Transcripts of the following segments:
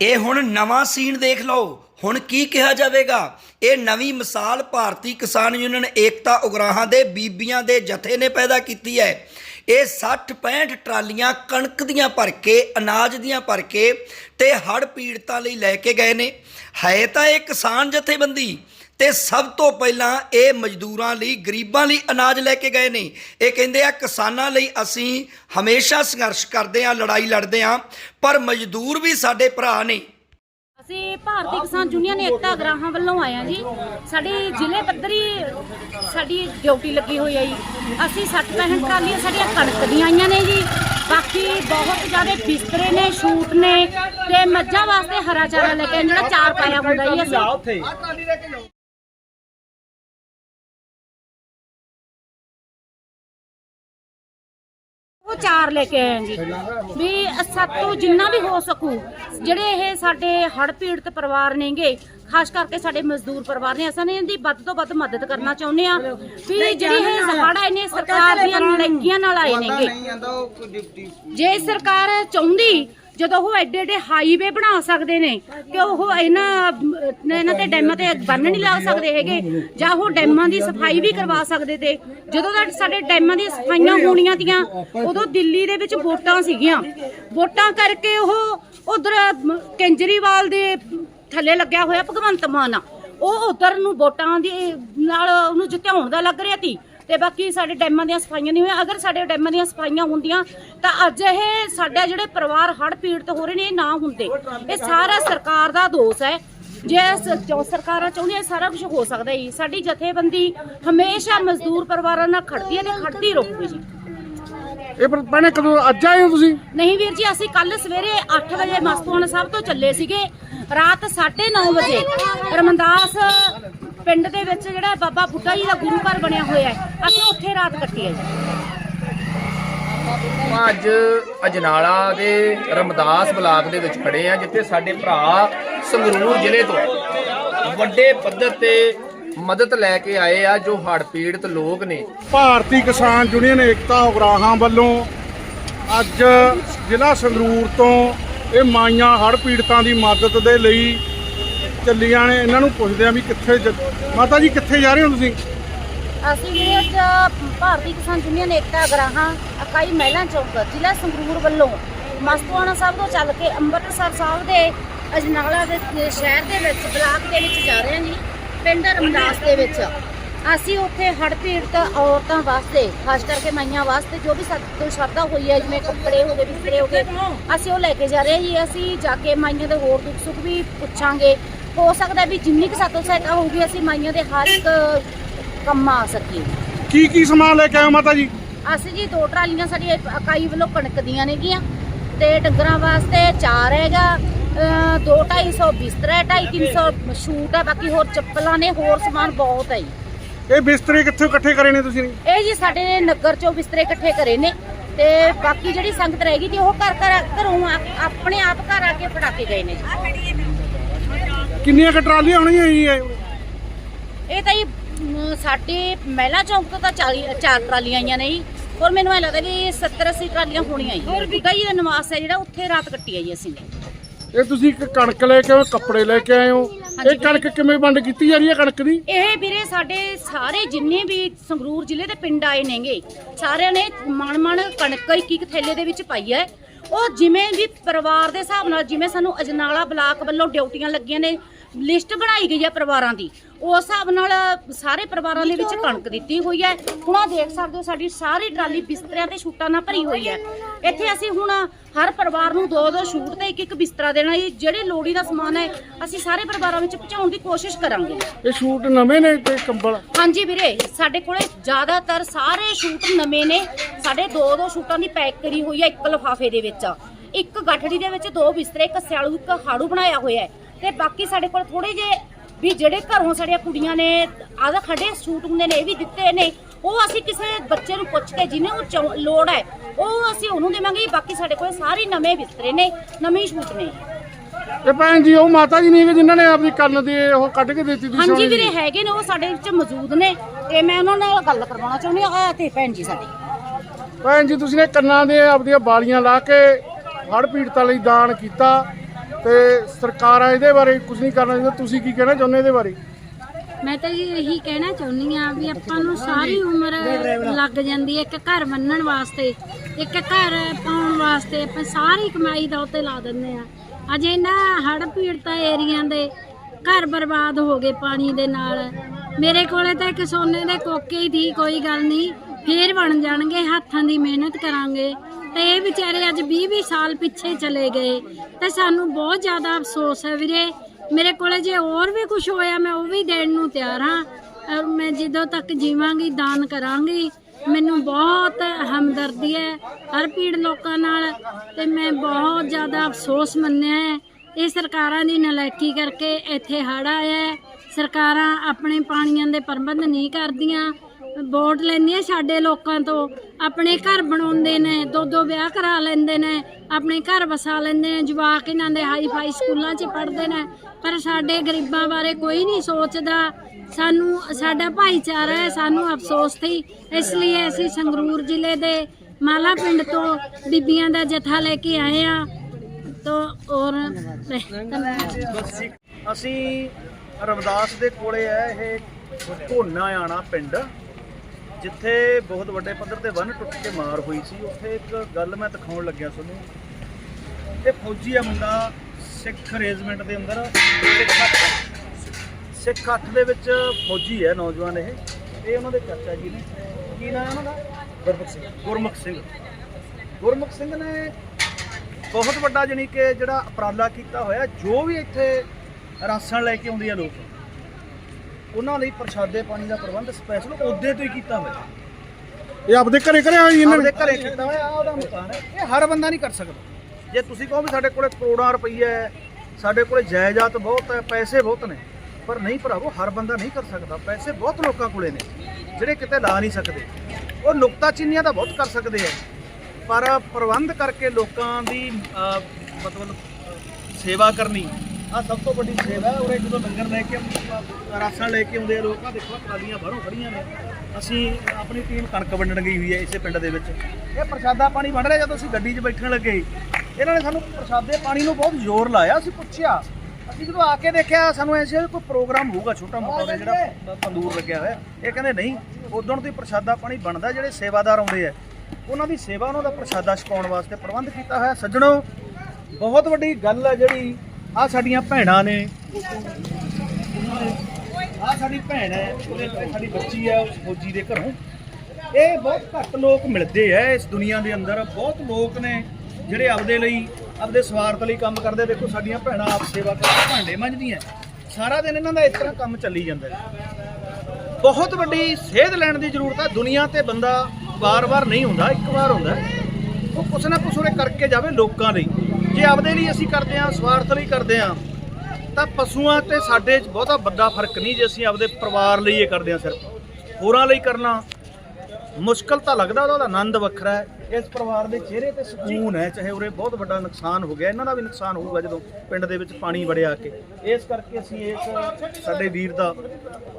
ਇਹ ਹੁਣ ਨਵਾਂ ਸੀਨ ਦੇਖ ਲਓ। ਹੁਣ ਕੀ ਕਿਹਾ ਜਾਵੇਗਾ? ਇਹ ਨਵੀਂ ਮਿਸਾਲ ਭਾਰਤੀ ਕਿਸਾਨ ਯੂਨੀਅਨ ਏਕਤਾ ਉਗਰਾਹਾਂ ਦੇ ਬੀਬੀਆਂ ਦੇ ਜਥੇ ਨੇ ਪੈਦਾ ਕੀਤੀ ਹੈ। ਇਹ 60 65 ਟਰਾਲੀਆਂ ਕਣਕ ਦੀਆਂ ਭਰ ਕੇ, ਅਨਾਜ ਦੀਆਂ ਭਰ ਕੇ ਤੇ ਹੜ ਪੀੜਤਾਂ ਲਈ ਲੈ ਕੇ ਗਏ ਨੇ। ਹੈ ਤਾਂ ਇਹ ਕਿਸਾਨ ਜਥੇਬੰਦੀ ਤੇ ਸਭ ਤੋਂ ਪਹਿਲਾਂ ਇਹ ਮਜ਼ਦੂਰਾਂ ਲਈ, ਗਰੀਬਾਂ ਲਈ ਅਨਾਜ ਲੈ ਕੇ ਗਏ ਨੇ। ਇਹ ਕਹਿੰਦੇ ਆ, ਕਿਸਾਨਾਂ ਲਈ ਅਸੀਂ ਹਮੇਸ਼ਾ ਸੰਘਰਸ਼ ਕਰਦੇ ਆ ਲੜਾਈ ਲੜਦੇ ਆ ਪਰ ਮਜ਼ਦੂਰ ਵੀ ਸਾਡੇ ਭਰਾ ਨੇ। ਅਸੀਂ ਭਾਰਤੀ ਕਿਸਾਨ ਯੂਨੀਅਨ ਏਕਤਾ ਗ੍ਰਾਹਾਂ ਵੱਲੋਂ ਆਏ ਜੀ। ਸਾਡੀ ਜ਼ਿਲ੍ਹੇ ਪੱਧਰੀ ਸਾਡੀ ਡਿਊਟੀ ਲੱਗੀ ਹੋਈ ਹੈ ਜੀ। ਅਸੀਂ 60 65 ਟਰਾਲੀਆਂ ਸਾਡੀਆਂ ਕਣਕ ਦੀਆਂ ਆਈਆਂ ਨੇ ਜੀ। ਬਾਕੀ ਬਹੁਤ ਜ਼ਿਆਦਾ ਬਿਸਤਰੇ ਨੇ ਸ਼ੂਟ ਨੇ ਤੇ ਮੱਝਾਂ ਵਾਸਤੇ ਹਰਾ ਚਾਰਾ ਲੈ ਕੇ ਜਿਹੜਾ ਚਾਰ ਪਾਇਆ ਹੁੰਦਾ ਜੀ ਅਸੀਂ। ਉਹ ਚਾਰ ਲੈ ਕੇ ਆਏ ਜੀ। ਵੀ ਸਾਤੋਂ ਜਿੰਨਾ ਵੀ ਹੋ ਸਕੂ ਜਿਹੜੇ ਇਹ ਸਾਡੇ ਹੜ੍ਹ ਪੀੜਤ ਪਰਿਵਾਰ ਨੇਗੇ ਖਾਸ ਕਰਕੇ ਸਾਡੇ ਮਜ਼ਦੂਰ ਪਰਿਵਾਰ ਨੇ ਅਸਾਂ ਨੇ ਇਹਦੀ ਵੱਧ ਤੋਂ ਵੱਧ ਮਦਦ ਕਰਨਾ ਚਾਹੁੰਦੇ ਆ ਵੀ ਜਿਹੜੀ ਇਹ ਹੜ੍ਹ ਆਏ ਨੇ ਸਰਕਾਰ ਦੀਆਂ ਨਲੈਕੀਆਂ ਨਾਲ ਆਏ ਨੇਗੇ। ਜੇ ਸਰਕਾਰ ਚਾਹੁੰਦੀ ਜਦੋਂ ਉਹ ਐਡੇ ਐਡੇ ਹਾਈਵੇ ਬਣਾ ਸਕਦੇ ਨੇ ਕਿ ਉਹ ਇਹਨਾਂ ਇਹਨਾਂ ਤੇ ਡੈਮਾਂ ਤੇ ਬੰਨ ਨਹੀਂ ਲਾ ਸਕਦੇ ਹੈਗੇ, ਜਾਂ ਉਹ ਡੈਮਾਂ ਦੀ ਸਫ਼ਾਈ ਵੀ ਕਰਵਾ ਸਕਦੇ ਤੇ। ਜਦੋਂ ਤੱਕ ਸਾਡੇ ਡੈਮਾਂ ਦੀਆਂ ਸਫਾਈਆਂ ਹੋਣੀਆਂ ਤੀਆਂ, ਉਦੋਂ ਦਿੱਲੀ ਦੇ ਵਿੱਚ ਵੋਟਾਂ ਸੀਗੀਆਂ। ਵੋਟਾਂ ਕਰਕੇ ਉਹ ਉਧਰ ਕੇਜਰੀਵਾਲ ਦੇ ਥੱਲੇ ਲੱਗਿਆ ਹੋਇਆ ਭਗਵੰਤ ਮਾਨ। ਉਹ ਉਧਰ ਨੂੰ ਵੋਟਾਂ ਦੀ, ਨਾਲ ਉਹਨੂੰ ਜਿਤਾਉਣ ਦਾ ਲੱਗ ਰਿਹਾ ਸੀ। ਤੇ ਬਾਕੀ ਸਾਡੇ ਡੈਮਾਂ ਦੀਆਂ ਸਫਾਈਆਂ ਨਹੀਂ ਹੋਈਆਂ। ਅਗਰ ਸਾਡੇ ਡੈਮਾਂ ਦੀਆਂ ਸਫਾਈਆਂ ਹੁੰਦੀਆਂ ਤਾਂ ਅੱਜ ਇਹ ਸਾਡੇ ਜਿਹੜੇ ਪਰਿਵਾਰ ਹੜ੍ਹ ਪੀੜਤ ਹੋ ਰਹੇ ਨੇ ਇਹ ਨਾ ਹੁੰਦੇ। ਇਹ ਸਾਰਾ ਸਰਕਾਰ ਦਾ ਦੋਸ਼ ਹੈ। ਜੇ ਜੋ ਸਰਕਾਰਾਂ ਚਾਹੁੰਦੀਆਂ ਸਾਰਾ ਕੁਝ ਹੋ ਸਕਦਾ ਜੀ। ਸਾਡੀ ਜਥੇਬੰਦੀ ਹਮੇਸ਼ਾ ਮਜ਼ਦੂਰ ਪਰਿਵਾਰਾਂ ਨਾਲ ਖੜਦੀ ਹੈ ਤੇ ਖੜਦੀ ਰਹੂਗੀ ਜੀ। ਇਹ ਪਰ ਭੈਣੇ ਕਦੋਂ ਅੱਜ ਆਏ ਹੋ ਤੁਸੀਂ? ਨਹੀਂ ਵੀਰ ਜੀ ਅਸੀਂ ਕੱਲ ਸਵੇਰੇ 8 ਵਜੇ ਮਸਤੂਆਣਾ ਸਾਹਿਬ ਤੋਂ ਚੱਲੇ ਸੀਗੇ। ਰਾਤ 9:30 ਵਜੇ ਰਮਦਾਸ ਪਿੰਡ ਦੇ ਵਿੱਚ ਜਿਹੜਾ ਬਾਬਾ ਬੁੱਢਾ ਜੀ ਦਾ ਗੁਰੂ ਘਰ ਬਣਿਆ ਹੋਇਆ ਹੈ ਅਸੀਂ ਉੱਥੇ ਰਾਤ ਕੱਟੀ ਹੈ ਜੀ। ਅੱਜ ਅਜਨਾਲਾ ਦੇ ਰਮਦਾਸ ਬਲਾਕ ਦੇ ਵਿੱਚ ਖੜੇ ਆ ਜਿੱਥੇ ਸਾਡੇ ਭਰਾ ਸੰਗਰੂਰ ਜ਼ਿਲ੍ਹੇ ਤੋਂ ਵੱਡੇ ਪੱਧਰ ਤੇ ਮਦਦ ਲੈ ਕੇ ਆਏ ਆ ਜੋ ਹੜ੍ਹ ਪੀੜਤ ਲੋਕ ਨੇ। ਭਾਰਤੀ ਕਿਸਾਨ ਯੂਨੀਅਨ ਏਕਤਾ ਉਗਰਾਹਾਂ ਵੱਲੋਂ ਅੱਜ ਜ਼ਿਲ੍ਹਾ ਸੰਗਰੂਰ ਤੋਂ ਇਹ ਮਾਈਆਂ ਹੜ੍ਹ ਪੀੜਤਾਂ ਦੀ ਮਦਦ ਦੇ ਲਈ ਚੱਲੀਆਂ ਨੇ ਇਹਨਾਂ ਨੂੰ ਪੁੱਛਦੇ ਆ ਵੀ ਕਿੱਥੇ ਜ- ਮਾਤਾ ਜੀ, ਕਿੱਥੇ ਜਾ ਰਹੇ ਹੋ ਤੁਸੀਂ? ਅਸੀਂ ਵੀ ਅੱਜ ਭਾਰਤੀ ਕਿਸਾਨ ਯੂਨੀਅਨ ਏਕਤਾ ਗਰਾਹਾਂ ਇਕਾਈ ਮਹਿਲਾ ਚੌਕ, ਜ਼ਿਲ੍ਹਾ ਸੰਗਰੂਰ ਵੱਲੋਂ ਮਸਤੂਆਣਾ ਸਾਹਿਬ ਤੋਂ ਚੱਲ ਕੇ ਅੰਮ੍ਰਿਤਸਰ ਸਾਹਿਬ ਦੇ ਅਜਨਾਲਾ ਦੇ ਸ਼ਹਿਰ ਦੇ ਵਿੱਚ, ਬਲਾਕ ਦੇ ਵਿੱਚ ਜਾ ਰਹੇ ਹਾਂ ਜੀ, ਪਿੰਡ ਰਮਦਾਸ ਦੇ ਵਿੱਚ। ਅਸੀਂ ਉੱਥੇ ਹੜ੍ਹ ਪੀੜਤ ਔਰਤਾਂ ਵਾਸਤੇ, ਖਾਸ ਕਰਕੇ ਮਾਈਆਂ ਵਾਸਤੇ ਜੋ ਵੀ ਸਾਡੇ ਤੋਂ ਸ਼ਰਧਾ ਹੋਈ ਹੈ, ਜਿਵੇਂ ਕੱਪੜੇ ਹੋ ਗਏ, ਬਿਸਤਰੇ ਹੋ ਗਏ, ਅਸੀਂ ਉਹ ਲੈ ਕੇ ਜਾ ਰਹੇ ਹਾਂ ਜੀ। ਅਸੀਂ ਜਾ ਕੇ ਮਾਈਆਂ ਦੇ ਹੋਰ ਦੁੱਖ ਸੁੱਖ ਵੀ ਪੁੱਛਾਂਗੇ। ਹੋ ਸਕਦਾ ਵੀ ਜਿੰਨੀ ਕੁ ਸਾਤੋਂ ਸਹਾਇਤਾ ਹੋਊਗੀ ਅਸੀਂ ਮਾਈਆਂ ਦੇ ਹਰ ਇੱਕ ਕੰਮ ਆ ਸਕੀਏ। ਕੀ ਕੀ ਸਮਾਨ ਲੈ ਕੇ ਆਏ ਹੋ ਮਾਤਾ ਜੀ? ਅਸੀਂ ਜੀ ਦੋ ਟਰਾਲੀਆਂ ਸਾਡੀ ਇਕਾਈ ਵੱਲੋਂ ਕਣਕ ਦੀਆਂ ਨੇਗੀਆਂ ਤੇ ਡੰਗਰਾਂ ਵਾਸਤੇ ਚਾਰ ਹੈਗਾ ਅਹ ਦੋ 250 ਬਿਸਤਰਾ ਹੈ 250 ਸ਼ੂਟ ਹੈ ਬਾਕੀ ਹੋਰ ਚੱਪਲਾਂ ਨੇ ਹੋਰ ਸਮਾਨ ਬਹੁਤ ਹੈ ਜੀ। ਇਹ ਬਿਸਤਰੇ ਕਿੱਥੋਂ ਇਕੱਠੇ ਕਰੇ ਨੇ ਤੁਸੀਂ? ਇਹ ਜੀ ਸਾਡੇ ਨਗਰ ਚੋਂ ਬਿਸਤਰੇ ਇਕੱਠੇ ਕਰੇ ਨੇ ਤੇ ਬਾਕੀ ਜਿਹੜੀ ਸੰਗਤ ਰਹੇਗੀ ਜੀ ਉਹ ਘਰ ਘਰ ਘਰੋਂ ਆਪਣੇ ਆਪ ਘਰ ਆ ਕੇ ਫੜਾ ਕੇ ਗਏ ਨੇ ਜੀ। ਕਿੰਨੀਆਂ ਕੁ ਟਰਾਲੀਆਂ ਹੋਣਗੀਆਂ ਜੀ ਇਹ? ਇਹ ਤਾਂ ਜੀ ਅਮ, ਸਾਡੇ ਮਹਿਲਾ ਚੌਂਕ ਤੋਂ ਤਾਂ 40 ਚਾਰ ਟਰਾਲੀਆਂ ਆਈਆਂ ਨੇ ਜੀ। ਔਰ ਮੈਨੂੰ ਐ ਲੱਗਦਾ ਵੀ 70 80 ਟਰਾਲੀਆਂ ਹੋਣੀਆਂ ਜੀ। ਜੀ ਦਾ ਨਿਵਾਸ ਹੈ ਜਿਹੜਾ ਉੱਥੇ ਰਾਤ ਕੱਟੀ ਹੈ ਜੀ ਅਸੀਂ। ਇਹ ਤੁਸੀਂ ਇੱਕ ਕਣਕ ਲੈ ਕੇ ਆਏ ਹੋ ਕੱਪੜੇ ਲੈ ਕੇ ਆਏ ਹੋ। ਇਹ ਕਣਕ ਕਿਵੇਂ ਵੰਡ ਕੀਤੀ ਜਾ ਰਹੀ ਹੈ ਕਣਕ ਦੀ? ਇਹ ਵੀਰੇ ਸਾਡੇ ਸਾਰੇ ਜਿੰਨੇ ਵੀ ਸੰਗਰੂਰ ਜ਼ਿਲ੍ਹੇ ਦੇ ਪਿੰਡ ਆਏ ਨੇਗੇ ਸਾਰਿਆਂ ਨੇ ਮਣ ਮਣ ਕਣਕ ਇੱਕ ਇੱਕ ਥੈਲੇ ਦੇ ਵਿੱਚ ਪਾਈ ਹੈ। ਉਹ ਜਿਵੇਂ ਵੀ ਪਰਿਵਾਰ ਦੇ ਹਿਸਾਬ ਨਾਲ ਜਿਵੇਂ ਸਾਨੂੰ ਅਜਨਾਲਾ ਬਲਾਕ ਵੱਲੋਂ ਡਿਊਟੀਆਂ ਲੱਗੀਆਂ ਨੇ ਲਿਸਟ ਬਣਾਈ ਗਈ ਹੈ ਪਰਿਵਾਰਾਂ ਦੀ। ਉਸ ਹਿਸਾਬ ਨਾਲ ਸਾਰੇ ਪਰਿਵਾਰਾਂ ਦੇ ਵਿੱਚ ਕਣਕ ਦਿੱਤੀ ਹੋਈ ਹੈ। ਹੁਣ ਆਹ ਦੇਖ ਸਕਦੇ ਹੋ ਸਾਡੀ ਸਾਰੀ ਟਰਾਲੀ ਬਿਸਤਰਿਆਂ ਤੇ ਸ਼ੂਟਾਂ ਨਾਲ ਭਰੀ ਹੋਈ ਹੈ। ਇੱਥੇ ਅਸੀਂ ਹੁਣ ਹਰ ਪਰਿਵਾਰ ਨੂੰ ਦੋ ਦੋ ਸ਼ੂਟ ਤੇ ਇੱਕ ਇੱਕ ਬਿਸਤਰਾ ਦੇਣਾ ਜੀ ਜਿਹੜੇ ਲੋੜੀ ਦਾ ਸਮਾਨ ਹੈ ਅਸੀਂ ਸਾਰੇ ਪਰਿਵਾਰਾਂ ਵਿੱਚ ਪਹੁੰਚਾਉਣ ਦੀ ਕੋਸ਼ਿਸ਼ ਕਰਾਂਗੇ। ਇਹ ਸੂਟ ਨਵੇਂ ਨੇ ਤੇ ਕੰਬਲ? ਹਾਂਜੀ ਵੀਰੇ ਸਾਡੇ ਕੋਲੇ ਜ਼ਿਆਦਾਤਰ ਸਾਰੇ ਸ਼ੂਟ ਨਵੇਂ ਨੇ। ਸਾਡੇ ਦੋ ਦੋ ਸ਼ੂਟਾਂ ਦੀ ਪੈਕ ਕਰੀ ਹੋਈ ਹੈ ਇੱਕ ਲਫਾਫੇ ਦੇ ਵਿੱਚ। ਇੱਕ ਗੱਠੜੀ ਦੇ ਵਿੱਚ ਦੋ ਬਿਸਤਰੇ ਇੱਕ ਸਿਆਲੂ ਇੱਕ ਹਾੜੂ ਬਣਾਇਆ ਹੋਇਆ ਹੈ। ਤੇ ਬਾਕੀ ਸਾਡੇ ਕੋਲ ਥੋੜੇ ਜੇ ਵੀ ਜਿਹੜੇ ਘਰੋਂ ਸਾਡੀਆਂ ਕੁੜੀਆਂ ਨੇ ਆਦਾ ਖੜੇ ਸੂਟ ਹੁੰਦੇ ਨੇ ਇਹ ਵੀ ਦਿੱਤੇ ਨੇ ਉਹ ਅਸੀਂ ਕਿਸੇ ਬੱਚੇ ਨੂੰ ਪੁੱਛ ਕੇ ਜਿਹਨੇ ਉਹ ਲੋੜ ਹੈ ਉਹ ਅਸੀਂ ਉਹਨੂੰ ਦੇਵਾਂਗੇ ਬਾਕੀ ਸਾਡੇ ਕੋਲ ਸਾਰੇ ਨਵੇਂ ਬਿਸਤਰੇ ਨੇ ਨਵੇਂ ਸ਼ੂਟ ਨੇ ਇਹ ਭੈਣ ਜੀ ਉਹ ਮਾਤਾ ਜੀ ਨਹੀਂ ਕਿ ਜਿਨ੍ਹਾਂ ਨੇ ਆਪਣੀ ਕੰਨ ਦੀ ਉਹ ਕੱਢ ਕੇ ਦਿੱਤੀ ਸੀ ਹਾਂਜੀ। ਵੀਰੇ ਹੈਗੇ ਨੇ ਉਹ ਸਾਡੇ ਵਿੱਚ ਮੌਜੂਦ ਨੇ ਤੇ ਮੈਂ ਉਹਨਾਂ ਨਾਲ ਗੱਲ ਕਰਵਾਉਣਾ ਚਾਹੁੰਦੀ ਆ ਤੇ ਭੈਣ ਜੀ ਸਾਡੀ ਭੈਣ ਜੀ ਤੁਸੀਂ ਨੇ ਕੰਨਾਂ ਦੇ ਆਪਦੀਆਂ ਬਾਲੀਆਂ ਲਾ ਕੇ ਹੜ੍ਹ ਪੀੜਤਾਂ ਲਈ ਦਾਨ ਕੀਤਾ ਤੇ ਸਰਕਾਰਾਂ ਇਹਦੇ ਬਾਰੇ ਕੁਝ ਨਹੀਂ ਕਰਨਾ ਚਾਹੁੰਦਾ। ਤੁਸੀਂ ਕੀ ਕਹਿਣਾ ਚਾਹੁੰਦੇ ਇਹਦੇ ਬਾਰੇ? ਮੈਂ ਤਾਂ ਜੀ ਇਹੀ ਕਹਿਣਾ ਚਾਹੁੰਦੀ ਆ ਵੀ ਆਪਾਂ ਨੂੰ ਸਾਰੀ ਉਮਰ ਲੱਗ ਜਾਂਦੀ ਹੈ ਇੱਕ ਘਰ ਬੰਨਣ ਵਾਸਤੇ, ਇੱਕ ਘਰ ਪਾਉਣ ਵਾਸਤੇ ਆਪਾਂ ਸਾਰੀ ਕਮਾਈ ਦਾ ਉੱਤੇ ਲਾ ਦਿੰਦੇ ਆ ਅਜੇ ਇਹਨਾਂ ਹੜ੍ਹ ਪੀੜਤਾ ਏਰੀਆਂ ਦੇ ਘਰ ਬਰਬਾਦ ਹੋ ਗਏ ਪਾਣੀ ਦੇ ਨਾਲ। ਮੇਰੇ ਕੋਲੇ ਤਾਂ ਇੱਕ ਸੋਨੇ ਦੇ ਕੋਕੇ ਹੀ ਸੀ, ਕੋਈ ਗੱਲ ਨਹੀਂ। ਫੇਰ ਬਣ ਜਾਣਗੇ, ਹੱਥਾਂ ਦੀ ਮਿਹਨਤ ਕਰਾਂਗੇ। ਤੇ ਇਹ ਵਿਚਾਰੇ ਅੱਜ 20 20 ਸਾਲ ਪਿੱਛੇ ਚਲੇ ਗਏ। ਤੇ ਸਾਨੂੰ ਬਹੁਤ ਜ਼ਿਆਦਾ ਅਫਸੋਸ ਹੈ ਵੀਰੇ। ਮੇਰੇ ਕੋਲੇ ਜੇ ਹੋਰ ਵੀ ਕੁਝ ਹੋਇਆ, ਮੈਂ ਉਹ ਵੀ ਦੇਣ ਨੂੰ ਤਿਆਰ ਹਾਂ। ਔਰ ਮੈਂ ਜਦੋਂ ਤੱਕ ਜੀਵਾਂਗੀ, ਦਾਨ ਕਰਾਂਗੀ, ਮੈਨੂੰ ਬਹੁਤ ਹਮਦਰਦੀ ਹੈ ਹਰ ਪੀੜ ਲੋਕਾਂ ਨਾਲ। ਤੇ ਮੈਂ ਬਹੁਤ ਜ਼ਿਆਦਾ ਅਫਸੋਸ ਮੰਨਿਆ ਹੈ। ਇਹ ਸਰਕਾਰਾਂ ਦੀ ਨਲਾਇਕੀ ਕਰਕੇ ਇੱਥੇ ਹੜ੍ਹ ਆਇਆ ਸਰਕਾਰਾਂ ਆਪਣੇ ਪਾਣੀਆਂ ਦੇ ਪ੍ਰਬੰਧ ਨਹੀਂ ਕਰਦੀਆਂ। ਵੋਟ ਲੈਂਦੀਆਂ ਸਾਡੇ ਲੋਕਾਂ ਤੋਂ। ਆਪਣੇ ਘਰ ਬਣਾਉਂਦੇ ਨੇ ਦੋ ਦੋ ਵਿਆਹ ਕਰਾ ਲੈਂਦੇ ਨੇ, ਆਪਣੇ ਘਰ ਵਸਾ ਲੈਂਦੇ ਨੇ, ਜਵਾਕ ਇਹਨਾਂ ਦੇ ਹਾਈ ਫਾਈ ਸਕੂਲਾਂ 'ਚ ਪੜ੍ਹਦੇ ਨੇ। ਪਰ ਸਾਡੇ ਗਰੀਬਾਂ ਬਾਰੇ ਕੋਈ ਨਹੀਂ ਸੋਚਦਾ। ਸਾਨੂੰ, ਸਾਡਾ ਭਾਈਚਾਰਾ ਹੈ, ਸਾਨੂੰ ਅਫਸੋਸ ਸੀ। ਇਸ ਲਈ ਅਸੀਂ ਸੰਗਰੂਰ ਜ਼ਿਲ੍ਹੇ ਦੇ ਮਾਲਾ ਪਿੰਡ ਤੋਂ ਬੀਬੀਆਂ ਦਾ ਜਥਾ ਲੈ ਕੇ ਆਏ ਆ ਤੋਂ ਔਰ ਅਸੀਂ ਰਮਦਾਸ ਦੇ ਕੋਲੇ ਹੈ, ਇਹ ਧੋਨਾ ਆਣਾ ਪਿੰਡ। ਜਿੱਥੇ ਬਹੁਤ ਵੱਡੇ ਪੱਧਰ ਤੇ ਬੰਨ ਟੁੱਟ ਕੇ ਮਾਰ ਹੋਈ ਸੀ, ਉੱਥੇ ਇੱਕ ਗੱਲ ਮੈਂ ਦਿਖਾਉਣ ਲੱਗਿਆ ਤੁਹਾਨੂੰ। ਇਹ ਫੌਜੀ ਆ ਮੁੰਡਾ ਸਿੱਖ ਰੇਜਮੈਂਟ ਦੇ ਅੰਦਰ। ਸਿੱਖ ਹੱਥ ਦੇ ਵਿੱਚ ਫੌਜੀ ਹੈ ਨੌਜਵਾਨ ਇਹ। ਇਹ ਉਹਨਾਂ ਦੇ ਚਾਚਾ ਜੀ ਨੇ। ਕੀ ਨਾਮ ਹੈ ਉਹਨਾਂ ਦਾ? ਗੁਰਮੁਖ ਸਿੰਘ। ਗੁਰਮੁਖ ਸਿੰਘ। ਗੁਰਮੁਖ ਸਿੰਘ ਨੇ ਬਹੁਤ ਵੱਡਾ ਜਾਣੀ ਕਿ ਜਿਹੜਾ ਉਪਰਾਲਾ ਕੀਤਾ ਹੋਇਆ, ਜੋ ਵੀ ਇੱਥੇ ਰਾਸ਼ਨ ਲੈ ਕੇ ਆਉਂਦੀਆਂ ਲੋਕ। ਉਹਨਾਂ ਲਈ ਪ੍ਰਸ਼ਾਦੇ ਪਾਣੀ ਦਾ ਪ੍ਰਬੰਧ ਸਪੈਸ਼ਲ ਉਹਦੇ ਤੋਂ ਹੀ ਕੀਤਾ ਹੋਇਆ। ਇਹ ਆਪਦੇ ਘਰੇ ਘਰੇ ਆਈ ਇਹਨਾਂ ਨੇ? ਘਰੇ ਕੀਤਾ ਹੋਇਆ ਆਹ ਉਹਦਾ ਮਕਾਨ ਹੈ। ਇਹ ਹਰ ਬੰਦਾ ਨਹੀਂ ਕਰ ਸਕਦਾ। ਜੇ ਤੁਸੀਂ ਕਹੋ ਵੀ ਸਾਡੇ ਕੋਲੇ ਕਰੋੜਾਂ ਰੁਪਈਆ ਹੈ ਸਾਡੇ ਕੋਲੇ ਜਾਇਦਾਦ ਬਹੁਤ ਹੈ ਪੈਸੇ ਬਹੁਤ ਨੇ ਪਰ ਨਹੀਂ ਭਰਾਵੋ ਹਰ ਬੰਦਾ ਨਹੀਂ ਕਰ ਸਕਦਾ। ਪੈਸੇ ਬਹੁਤ ਲੋਕਾਂ ਕੋਲੇ ਨੇ ਜਿਹੜੇ ਕਿਤੇ ਲਾ ਨਹੀਂ ਸਕਦੇ। ਉਹ ਨੁਕਤਾ ਚੀਨੀਆਂ ਤਾਂ ਬਹੁਤ ਕਰ ਸਕਦੇ ਆ। ਪਰ ਪ੍ਰਬੰਧ ਕਰਕੇ ਲੋਕਾਂ ਦੀ ਅਹ, ਮਤਲਬ ਸੇਵਾ ਕਰਨੀ ਆ ਸਭ ਤੋਂ ਵੱਡੀ ਸੇਵਾ ਹੈ ਉਰੇ ਜਦੋਂ ਲੰਗਰ ਲੈ ਕੇ ਅਹ, ਰਾਸ਼ਨ ਲੈ ਕੇ ਆਉਂਦੇ ਆ ਲੋਕ ਆ ਦੇਖੋ ਟਰਾਲੀਆਂ ਬਾਹਰੋਂ ਖੜੀਆਂ ਨੇ। ਅਸੀਂ ਆਪਣੀ ਟੀਮ ਕਣਕ ਵੰਡਣ ਗਈ ਹੋਈ ਹੈ ਇਸੇ ਪਿੰਡ ਦੇ ਵਿੱਚ। ਇਹ ਪ੍ਰਸ਼ਾਦਾ ਪਾਣੀ ਵੰਡ ਰਿਹਾ ਜਦੋਂ ਅਸੀਂ ਗੱਡੀ 'ਚ ਬੈਠਣ ਲੱਗੇ। ਇਹਨਾਂ ਨੇ ਸਾਨੂੰ ਪ੍ਰਸ਼ਾਦੇ ਪਾਣੀ ਨੂੰ ਬਹੁਤ ਜ਼ੋਰ ਲਾਇਆ ਅਸੀਂ ਪੁੱਛਿਆ। ਅਸੀਂ ਜਦੋਂ ਆ ਕੇ ਦੇਖਿਆ ਸਾਨੂੰ ਐਸੇ ਕੋਈ ਪ੍ਰੋਗਰਾਮ ਹੋਊਗਾ ਛੋਟਾ ਮੋਟਾ ਉਰੇ ਜਿਹੜਾ ਤੰਦੂਰ ਲੱਗਿਆ ਹੋਇਆ। ਇਹ ਕਹਿੰਦੇ ਨਹੀਂ ਉਦੋਂ ਤੋਂ ਪ੍ਰਸ਼ਾਦਾ ਪਾਣੀ ਬਣਦਾ ਜਿਹੜੇ ਸੇਵਾਦਾਰ ਆਉਂਦੇ ਆ। ਉਹਨਾਂ ਦੀ ਸੇਵਾ ਉਹਨਾਂ ਦਾ ਪ੍ਰਸ਼ਾਦਾ ਛਕਾਉਣ ਵਾਸਤੇ ਪ੍ਰਬੰਧ ਕੀਤਾ ਹੋਇਆ। ਸੱਜਣੋ ਬਹੁਤ ਵੱਡੀ ਗੱਲ ਹੈ ਜਿਹੜੀ ਆ ਸਾਡੀਆਂ ਭੈਣਾਂ ਨੇ। ਆ ਸਾਡੀ ਭੈਣ ਹੈ, ਉਹਦੇ ਸਾਡੀ ਬੱਚੀ ਹੈ, ਉਸ ਫੌਜੀ ਦੇ ਘਰੋਂ। ਇਹ ਬਹੁਤ ਘੱਟ ਲੋਕ ਮਿਲਦੇ ਆ ਇਸ ਦੁਨੀਆ ਦੇ ਅੰਦਰ। ਬਹੁਤ ਲੋਕ ਨੇ ਜਿਹੜੇ ਆਪਦੇ ਲਈ, ਆਪਦੇ ਸਵਾਰਥ ਲਈ ਕੰਮ ਕਰਦੇ। ਦੇਖੋ, ਸਾਡੀਆਂ ਭੈਣਾਂ ਆਪ ਸੇਵਾ ਕਰਦੇ ਭਾਂਡੇ ਮਾਂਜਦੀਆਂ ਸਾਰਾ ਦਿਨ ਇਹਨਾਂ ਦਾ ਇਸ ਤਰ੍ਹਾਂ ਕੰਮ ਚੱਲੀ ਜਾਂਦਾ ਬਹੁਤ ਵੱਡੀ ਸੇਧ ਲੈਣ ਦੀ ਜ਼ਰੂਰਤ ਹੈ ਦੁਨੀਆ ਤੇ ਬੰਦਾ ਵਾਰ-ਵਾਰ ਨਹੀਂ ਹੁੰਦਾ, ਇੱਕ ਵਾਰ ਹੁੰਦਾ ਉਹ ਕੁਛ ਨਾ ਕੁਛ ਉਹਨੇ ਕਰਕੇ ਜਾਵੇ ਲੋਕਾਂ ਲਈ। ਜੇ ਆਪਦੇ ਲਈ ਅਸੀਂ ਕਰਦੇ ਹਾਂ, ਸਵਾਰਥ ਲਈ ਕਰਦੇ ਹਾਂ, ਤਾਂ ਪਸ਼ੂਆਂ ਤੇ ਸਾਡੇ 'ਚ ਬਹੁਤਾ ਵੱਡਾ ਫ਼ਰਕ ਨਹੀਂ ਜੇ ਅਸੀਂ ਆਪਦੇ ਪਰਿਵਾਰ ਲਈ ਇਹ ਕਰਦੇ ਹਾਂ ਸਿਰਫ। ਹੋਰਾਂ ਲਈ ਕਰਨਾ, ਮੁਸ਼ਕਲ ਤਾਂ ਲੱਗਦਾ ਉਹਦਾ ਆਨੰਦ ਵੱਖਰਾ ਹੈ। ਇਸ ਪਰਿਵਾਰ ਦੇ ਚਿਹਰੇ ਤੇ ਸਕੂਨ ਹੈ, ਚਾਹੇ ਉਰੇ ਬਹੁਤ ਵੱਡਾ ਨੁਕਸਾਨ ਹੋ ਗਿਆ, ਇਹਨਾਂ ਦਾ ਵੀ ਨੁਕਸਾਨ ਹੋਊਗਾ ਜਦੋਂ ਪਿੰਡ ਦੇ ਵਿੱਚ ਪਾਣੀ ਵੜਿਆ ਕੇ। ਇਸ ਕਰਕੇ ਅਸੀਂ ਇਸ ਸਾਡੇ ਵੀਰ ਦਾ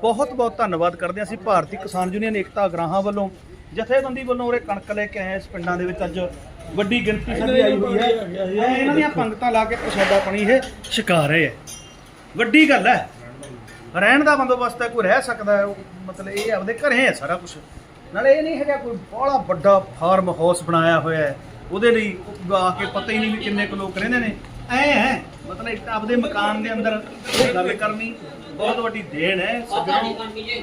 ਬਹੁਤ ਬਹੁਤ ਧੰਨਵਾਦ ਕਰਦੇ ਹਾਂ। ਅਸੀਂ ਭਾਰਤੀ ਕਿਸਾਨ ਯੂਨੀਅਨ ਏਕਤਾ ਗ੍ਰਾਹਾਂ ਵੱਲੋਂ, ਜਥੇਬੰਦੀ ਵੱਲੋਂ ਉਰੇ ਕਣਕ ਲੈ ਕੇ ਆਏ ਇਸ ਪਿੰਡਾਂ ਦੇ ਵਿੱਚ ਅੱਜ। ਵੱਡੀ ਗਿਣਤੀ ਸਾਡੀ ਆਈ ਹੋਈ ਹੈ। ਇਹ ਇਹਨਾਂ ਦੀਆਂ ਪੰਗਤਾਂ ਲਾ ਕੇ ਪ੍ਰਸ਼ਾਦਾ ਪਾਣੀ ਇਹ ਛਕਾ ਰਹੇ ਹੈ ਵੱਡੀ ਗੱਲ ਹੈ। ਰਹਿਣ ਦਾ ਬੰਦੋਬਸਤ ਹੈ ਕੋਈ ਰਹਿ ਸਕਦਾ ਹੈ ਮਤਲਬ ਇਹ ਆਪਦੇ ਘਰੇ ਹੈ ਸਾਰਾ ਕੁਝ ਨਾਲੇ ਇਹ ਨਹੀਂ ਹੈਗਾ ਕੋਈ ਬੜਾ ਵੱਡਾ ਫਾਰਮ ਹਾਊਸ ਬਣਾਇਆ ਹੋਇਆ ਹੈ। ਉਹਦੇ ਲਈ ਆ ਕੇ ਪਤਾ ਹੀ ਨਹੀਂ ਵੀ ਕਿੰਨੇ ਕੁ ਲੋਕ ਰਹਿੰਦੇ ਨੇ। ਐ ਹੈ। ਮਤਲਬ ਇੱਕ ਆਪਦੇ ਮਕਾਨ ਦੇ ਅੰਦਰ ਗੱਲ ਕਰਨੀ। ਬਹੁਤ ਵੱਡੀ ਦੇਣ ਹੈ ਸੱਜਣੋ।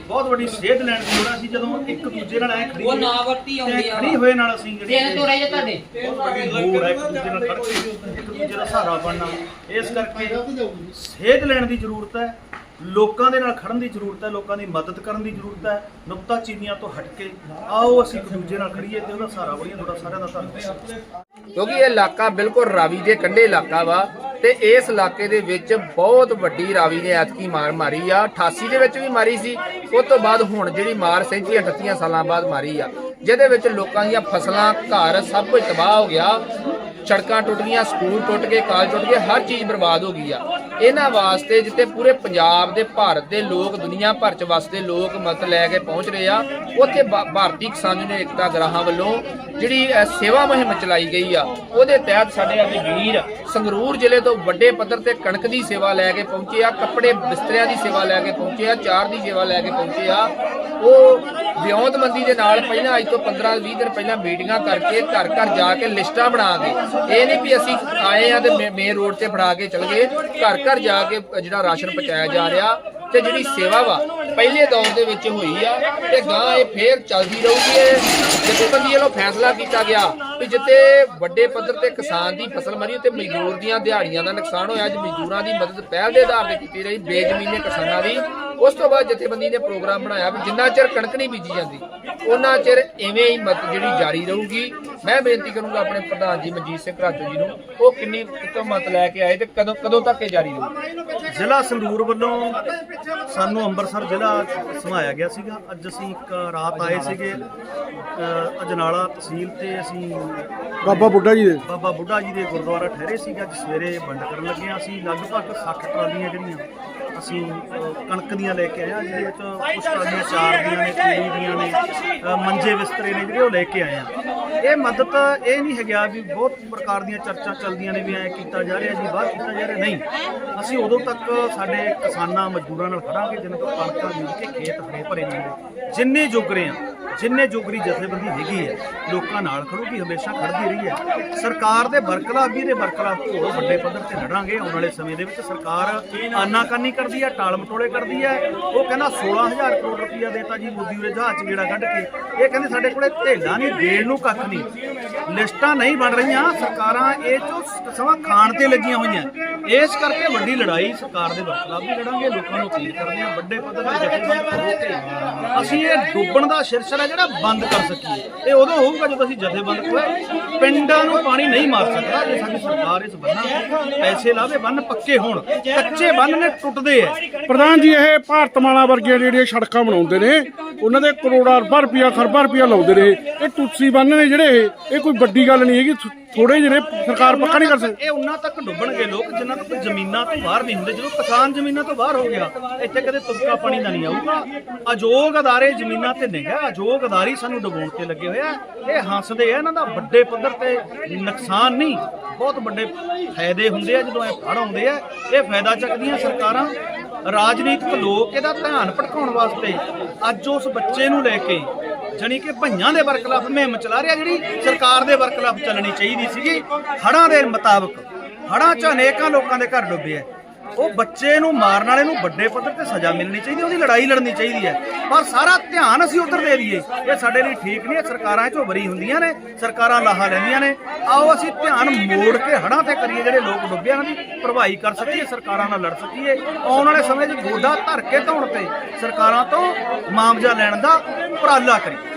ਬਹੁਤ ਵੱਡੀ ਸੇਧ ਲੈਣ ਦੀ ਲੋੜ ਹੈ। ਅਸੀਂ ਜਦੋਂ ਇੱਕ ਦੂਜੇ ਨਾਲ ਐ ਖੜੀ ਉਹ ਨਾ ਵਰਤੀ ਆਉਂਦੀ ਆ। ਖੜੀ ਹੋਏ ਨਾਲ ਅਸੀਂ ਜਿਹੜੀ ਦਿਨ ਤੋਂ ਰਹੇ ਤੁਹਾਡੇ। ਬਹੁਤ ਵੱਡੀ ਲੋੜ ਹੈ ਇੱਕ ਦੂਜੇ ਨਾਲ ਖੜ ਕੇ ਇੱਕ ਦੂਜੇ ਦਾ ਸਹਾਰਾ ਬਣਨਾ। ਇਸ ਕਰਕੇ ਸੇਧ ਲੈਣ ਦੀ ਜ਼ਰੂਰਤ ਹੈ ਲੋਕਾਂ ਦੇ ਨਾਲ ਖੜਨ ਦੀ ਜ਼ਰੂਰਤ ਹੈ ਲੋਕਾਂ ਦੀ ਮਦਦ ਕਰਨ ਦੀ ਜ਼ਰੂਰਤ ਹੈ। ਨੁਕਤਾ ਚੀਨੀਆਂ ਤੋਂ ਹਟ ਕੇ ਆਓ ਅਸੀਂ ਇੱਕ ਦੂਜੇ ਨਾਲ ਖੜੀਏ ਤੇ ਉਹਦਾ ਸਹਾਰਾ ਬਣੀਏ। ਤੁਹਾਡਾ ਸਾਰਿਆਂ ਦਾ ਧੰਨਵਾਦ। ਕਿਉਂਕਿ ਇਹ ਇਲਾਕਾ ਬਿਲਕੁਲ ਰਾਵੀ ਦੇ ਕੰਢੇ ਇਲਾਕਾ ਵਾ। ਤੇ ਇਸ ਇਲਾਕੇ ਦੇ ਵਿੱਚ ਬਹੁਤ ਵੱਡੀ ਰਾਵੀ ਨੇ ਐਤਕੀ ਮਾਰ ਮਾਰੀ ਆ। 88 ਦੇ ਵਿੱਚ ਵੀ ਮਾਰੀ ਸੀ। ਉਸ ਤੋਂ ਬਾਅਦ ਹੁਣ ਜਿਹੜੀ ਮਾਰ 37 38 ਸਾਲਾਂ ਬਾਅਦ ਮਾਰੀ ਆ। ਜਿਹਦੇ ਵਿੱਚ ਲੋਕਾਂ ਦੀਆਂ ਫਸਲਾਂ, ਘਰ ਸਭ ਕੁਝ ਤਬਾਹ ਹੋ ਗਿਆ। ਸੜਕਾਂ ਟੁੱਟ ਗਈਆਂ, ਸਕੂਲ ਟੁੱਟ ਗਏ, ਕਾਲਜ ਟੁੱਟ ਗਏ, ਹਰ ਚੀਜ਼ ਬਰਬਾਦ ਹੋ ਗਈ ਆ। ਇਹਨਾਂ ਵਾਸਤੇ ਜਿੱਥੇ ਪੂਰੇ ਪੰਜਾਬ ਦੇ, ਭਾਰਤ ਦੇ ਲੋਕ, ਦੁਨੀਆ ਭਰ ਚ ਵਸਦੇ ਲੋਕ ਮਤ ਲੈ ਕੇ ਪਹੁੰਚ ਰਹੇ ਆ, ਉੱਥੇ ਭਾ- ਭਾਰਤੀ ਕਿਸਾਨ ਯੂਨੀਅਨ ਏਕਤਾ ਗਰਾਹਾਂ ਵੱਲੋਂ ਜਿਹੜੀ ਸੇਵਾ ਮੁਹਿੰਮ ਚਲਾਈ ਗਈ ਆ, ਉਹਦੇ ਤਹਿਤ ਸਾਡੇ ਅੱਜ ਵੀਰ ਸੰਗਰੂਰ ਜ਼ਿਲ੍ਹੇ ਤੋਂ ਵੱਡੇ ਪੱਧਰ ਤੇ ਕਣਕ ਦੀ ਸੇਵਾ ਲੈ ਕੇ ਪਹੁੰਚੇ ਆ, ਕੱਪੜੇ ਬਿਸਤਰਿਆਂ ਦੀ ਸੇਵਾ ਲੈ ਕੇ ਪਹੁੰਚੇ ਆ, ਚਾਰ ਦੀ ਸੇਵਾ ਲੈ ਕੇ ਪਹੁੰਚੇ ਆ। ਉਹ ਵਿਉਂਤਮੰਦੀ ਦੇ ਨਾਲ ਪਹਿਲਾਂ ਅੱਜ ਤੋਂ 15 20 ਦਿਨ ਪਹਿਲਾਂ ਮੀਟਿੰਗਾਂ ਕਰਕੇ ਘਰ ਘਰ ਜਾ ਕੇ ਲਿਸਟਾਂ ਬਣਾ ਕੇ, ਇਹ ਨਹੀਂ ਵੀ ਅਸੀਂ ਆਏ ਆ ਤੇ ਮੇਨ ਰੋਡ ਤੇ ਫੜਾ ਕੇ ਚਲ ਗਏ ਘਰ ਘਰ ਜਾ ਕੇ ਜਿਹੜਾ ਰਾਸ਼ਨ ਪਹੁੰਚਾਇਆ ਜਾ ਰਿਹਾ ਤੇ ਜਿਹੜੀ ਸੇਵਾ ਵਾ, ਪਹਿਲੇ ਦੌਰ ਦੇ ਵਿੱਚ ਹੋਈ ਆ ਤੇ ਗਾਂ ਇਹ ਫੇਰ ਚੱਲਦੀ ਰਹੂਗੀ ਜਥੇਬੰਦੀ ਵੱਲੋਂ ਫੈਸਲਾ ਕੀਤਾ ਗਿਆ ਵੀ ਜਿੱਤੇ ਵੱਡੇ ਪੱਧਰ ਤੇ ਕਿਸਾਨ ਦੀ ਫਸਲ ਮਰੀ ਤੇ ਮਜ਼ਦੂਰ ਦੀਆਂ ਦਿਹਾੜੀਆਂ ਦਾ ਨੁਕਸਾਨ ਹੋਇਆ, ਅੱਜ ਮਜ਼ਦੂਰਾਂ ਦੀ ਮਦਦ ਪਹਿਲ ਦੇ ਆਧਾਰ ਤੇ ਕੀਤੀ ਰਹੀ ਬੇਜ਼ਮੀਨੇ ਕਿਸਾਨਾਂ ਦੀ। ਉਸ ਤੋਂ ਬਾਅਦ ਜਥੇਬੰਦੀ ਨੇ ਪ੍ਰੋਗਰਾਮ ਬਣਾਇਆ ਵੀ ਜਿੰਨਾ ਚਿਰ ਕਣਕ ਨਹੀਂ ਬੀਜੀ ਜਾਂਦੀ ਉਹਨਾਂ ਚਿਰ ਐਵੇਂ ਹੀ ਮਦਦ ਜਿਹੜੀ ਜਾਰੀ ਰਹੂਗੀ। ਮੈਂ ਬੇਨਤੀ ਕਰੂੰਗਾ ਆਪਣੇ ਪ੍ਰਧਾਨ ਜੀ ਮਨਜੀਤ ਸਿੰਘ ਘਰਾਟੂ ਜੀ ਨੂੰ ਉਹ ਕਿੰਨੀ ਕਿਤੋਂ ਮਤ ਲੈ ਕੇ ਆਏ ਤੇ ਕਦੋਂ ਕਦੋਂ ਤੱਕ ਇਹ ਜਾਰੀ ਰਹੂ ਜ਼ਿਲ੍ਹਾ ਸੰਗਰੂਰ ਵੱਲੋਂ ਸਾਨੂੰ ਅੰਮ੍ਰਿਤਸਰ ਜ਼ਿਲ੍ਹਾ ਸਮਾਇਆ ਗਿਆ ਸੀਗਾ। ਅੱਜ ਅਸੀਂ ਇੱਕ ਰਾਤ ਆਏ ਸੀਗੇ ਅਜਨਾਲਾ ਤਹਿਸੀਲ ਤੇ ਅਸੀਂ ਬਾਬਾ ਬੁੱਢਾ ਜੀ ਦੇ। ਬਾਬਾ ਬੁੱਢਾ ਜੀ ਦੇ ਗੁਰਦੁਆਰਾ ਠਹਿਰੇ ਸੀਗੇ। ਅੱਜ ਸਵੇਰੇ ਵੰਡ ਕਰਨ ਲੱਗੇ ਹਾਂ ਅਸੀਂ ਲਗਭਗ 60 ਟਰਾਲੀਆਂ ਜਿਹੜੀਆਂ ਅਸੀਂ ਕਣਕ ਦੀਆਂ ਲੈ ਕੇ ਆਏ ਹਾਂ। ਜਿਹਦੇ ਵਿੱਚ ਕੁਝ ਟਰਾਲੀਆਂ ਚਾਰ ਦੀਆਂ ਨੇ ਤੂੜੀ ਦੀਆਂ ਨੇ ਅ, ਮੰਜੇ ਬਿਸਤਰੇ ਨੇ ਜਿਹੜੇ ਉਹ ਲੈ ਕੇ ਆਏ ਹਾਂ। ਇਹ ਮਦਦ ਇਹ ਨਹੀਂ ਹੈਗਾ ਵੀ ਬਹੁਤ ਪ੍ਰਕਾਰ ਦੀਆਂ ਚਰਚਾ ਚੱਲਦੀਆਂ ਨੇ ਵੀ ਐ ਕੀਤਾ ਜਾ ਰਿਹਾ ਜੀ ਬਾਹਰ ਕੀਤਾ ਜਾ ਰਿਹਾ। ਨਹੀਂ। ਅਸੀਂ ਉਦੋਂ ਤੱਕ ਸਾਡੇ ਕਿਸਾਨਾਂ ਮਜ਼ਦੂਰਾਂ ਨਾਲ ਖੜਾਂਗੇ ਜਿਨ੍ਹਾਂ ਤੋਂ ਕਣਕਾਂ ਬੀਜ ਕੇ ਖੇਤ ਹਰੇ ਭਰੇ ਨਹੀਂ ਹੁੰਦੇ ਜਿੰਨੇ ਜੋਗਰੇ ਆ ਜਿੰਨੇ ਜੋਗਰੀ ਜਥੇਬੰਦੀ ਹੈਗੀ ਹੈ, ਲੋਕਾਂ ਨਾਲ ਖੜੂਗੀ ਹਮੇਸ਼ਾ ਖੜਦੀ ਰਹੀ ਹੈ। ਸਰਕਾਰ ਦੇ ਬਰਖਲਾਫ ਵੀ ਦੇ ਬਰਖਲਾਫ ਹੋਰ ਵੱਡੇ ਪੱਧਰ ਤੇ ਲੜਾਂਗੇ ਆਉਣ ਵਾਲੇ ਸਮੇਂ ਦੇ ਵਿੱਚ। ਸਰਕਾਰ ਆਨਾਕਾਨੀ ਕਰਦੀ ਹੈ, ਟਾਲ ਮਟੋਲੇ ਕਰਦੀ ਹੈ। ਉਹ ਕਹਿੰਦਾ 16000 ਕਰੋੜ ਰੁਪਈਆ ਦੇਤਾ ਜੀ ਮੋਦੀ ਉਰੇ ਜਹਾਜ਼ 'ਚ ਗੇੜਾ ਕੱਢ ਕੇ। ਇਹ ਕਹਿੰਦੇ ਸਾਡੇ ਕੋਲੇ ਢੇਲਾ ਨਹੀਂ, ਦੇਣ ਨੂੰ ਕੱਖ ਨਹੀਂ। ਲਿਸਟਾਂ ਨਹੀਂ ਬਣ ਰਹੀਆਂ, ਸਰਕਾਰਾਂ ਇਹ ਚੋਂ ਸਮਾਂ ਖਾਣ ਤੇ ਲੱਗੀਆਂ ਹੋਈਆਂ। ਇਸ ਕਰਕੇ ਵੱਡੀ ਲੜਾਈ ਸਰਕਾਰ ਦੇ ਬਰਖਲਾਫ ਵੀ ਲੜਾਂਗੇ, ਲੋਕਾਂ ਨੂੰ ਅਪੀਲ ਕਰਦੇ ਹਾਂ, ਵੱਡੇ ਪੱਧਰ ਤੇ ਜਥੇਬੰਦ ਕਰੋ ਤੇ। ਅਸੀਂ ਇਹ ਡੁੱਬਣ ਦਾ ਸਿਰਸਰਾ ਜਿਹੜਾ ਬੰਦ ਕਰ ਸਕੀਏ। ਇਹ ਉਦੋਂ ਹੋਊਗਾ ਜਦੋਂ ਅਸੀਂ ਜਥੇਬੰਦ ਕੋਲੇ ਪਿੰਡਾਂ ਨੂੰ ਪਾਣੀ ਨਹੀਂ ਮਾਰ ਸਕਦਾ ਜੇ ਸਾਡੀ ਸਰਕਾਰ ਇਸ ਬੰਨਾਂ ਪੈਸੇ ਲਾਵੇ ਬੰਨ ਪੱਕੇ ਹੋਣ ਕੱਚੇ ਬੰਨ ਨੇ ਟੁੱਟਦੇ ਆ। ਪ੍ਰਧਾਨ ਜੀ ਇਹ ਭਾਰਤਮਾਲਾ ਵਰਗੀਆਂ ਜਿਹੜੀਆਂ ਸੜਕਾਂ ਬਣਾਉਂਦੇ ਨੇ ਉਹਨਾਂ ਦੇ ਕਰੋੜਾਂ ਅਰਬਾਂ ਰੁਪਇਆ ਖਰਬਾਂ ਰੁਪਇਆ ਲਾਉਂਦੇ ਨੇ। ਇਹ ਟੁੱਸੀ ਬੰਨ ਨੇ ਜਿਹੜੇ ਇਹ ਕੋਈ ਵੱਡੀ ਗੱਲ ਨਹੀਂ ਹੈਗੀ ਥੋੜੇ ਜਿਹੜੇ ਸਰਕਾਰ ਪੱਕਾ ਨਹੀਂ ਕਰ ਸਕਦੀ। ਇਹ ਉਹਨਾਂ ਤੱਕ ਡੁੱਬਣਗੇ ਲੋਕ ਜਿਨ੍ਹਾਂ ਤੱਕ ਜ਼ਮੀਨਾਂ ਤੋਂ ਬਾਹਰ ਨਹੀਂ ਹੁੰਦੇ। ਜਦੋਂ ਕਿਸਾਨ ਜ਼ਮੀਨਾਂ ਤੋਂ ਬਾਹਰ ਹੋ ਗਿਆ ਇੱਥੇ ਕਦੇ ਤੁਪਕਾ ਪਾਣੀ ਦਾ ਨਹੀਂ ਆਊਗਾ। ਅਜੋਗ ਅਦਾਰੇ ਜ਼ਮੀਨਾਂ ਤੇ ਨਹੀਂ ਹੈ ਅਜੋਗ ਅਦਾਰੀ ਸਾਨੂੰ ਡੁਬਾਉਣ ਤੇ ਲੱਗੇ ਹੋਏ ਆ। ਇਹ ਹੱਸਦੇ ਆ, ਇਹਨਾਂ ਦਾ ਵੱਡੇ ਪੱਧਰ ਤੇ ਨੁਕਸਾਨ ਨਹੀਂ, ਬਹੁਤ ਵੱਡੇ ਫਾਇਦੇ ਹੁੰਦੇ ਆ, ਜਦੋਂ ਇਹ ਫੜ ਆਉਂਦੇ ਆ। ਇਹ ਫਾਇਦਾ ਚੱਕਦੀਆਂ ਸਰਕਾਰਾਂ। ਰਾਜਨੀਤਿਕ ਲੋਕ ਇਹਦਾ ਧਿਆਨ ਭਟਕਾਉਣ ਵਾਸਤੇ ਅੱਜ ਉਸ ਬੱਚੇ ਨੂੰ ਲੈ ਕੇ, ਜਾਣੀ ਕਿ ਭਈਆਂ ਦੇ ਵਰਕਲਾਫ ਮੁਹਿੰਮ ਚਲਾ ਰਿਹਾ, ਜਿਹੜੀ ਸਰਕਾਰ ਦੇ ਵਰਕਲਾਫ ਚੱਲਣੀ ਚਾਹੀਦੀ ਸੀਗੀ। ਹੜਾਂ ਦੇ ਮੁਤਾਬਕ ਹੜਾਂ 'ਚ ਅਨੇਕਾਂ ਲੋਕਾਂ ਦੇ ਘਰ ਡੁੱਬੇ ਆ। ਉਹ ਬੱਚੇ ਨੂੰ ਮਾਰਨ ਵਾਲੇ ਨੂੰ ਵੱਡੇ ਪੱਧਰ ਤੇ ਸਜ਼ਾ ਮਿਲਣੀ ਚਾਹੀਦੀ ਉਹਦੀ ਲੜਾਈ ਲੜਨੀ ਚਾਹੀਦੀ ਹੈ। ਪਰ ਸਾਰਾ ਧਿਆਨ ਅਸੀਂ ਉਧਰ ਦੇ ਦਈਏ। ਇਹ ਸਾਡੇ ਲਈ ਠੀਕ ਨਹੀਂ ਹੈ, ਸਰਕਾਰਾਂ ਚੋਂ ਬਰੀ ਹੁੰਦੀਆਂ ਨੇ, ਸਰਕਾਰਾਂ ਲਾਹਾ ਲੈਂਦੀਆਂ ਨੇ। ਆਓ ਅਸੀਂ ਧਿਆਨ ਮੋੜ ਕੇ ਹੜਾਂ ਤੇ ਕਰੀਏ, ਜਿਹੜੇ ਲੋਕ ਡੁੱਬੇ ਹਨ ਦੀ ਭਰਵਾਈ ਕਰ ਸਕੀਏ, ਸਰਕਾਰਾਂ ਨਾਲ ਲੜ ਸਕੀਏ। ਆਉਣ ਵਾਲੇ ਸਮੇਂ 'ਚ ਗੋਡਾ ਧਰ ਕੇ ਧੌਣ ਤੇ ਸਰਕਾਰਾਂ ਤੋਂ ਮੁਆਵਜ਼ਾ ਲੈਣ ਦਾ ਉਪਰਾਲਾ ਕਰੀਏ।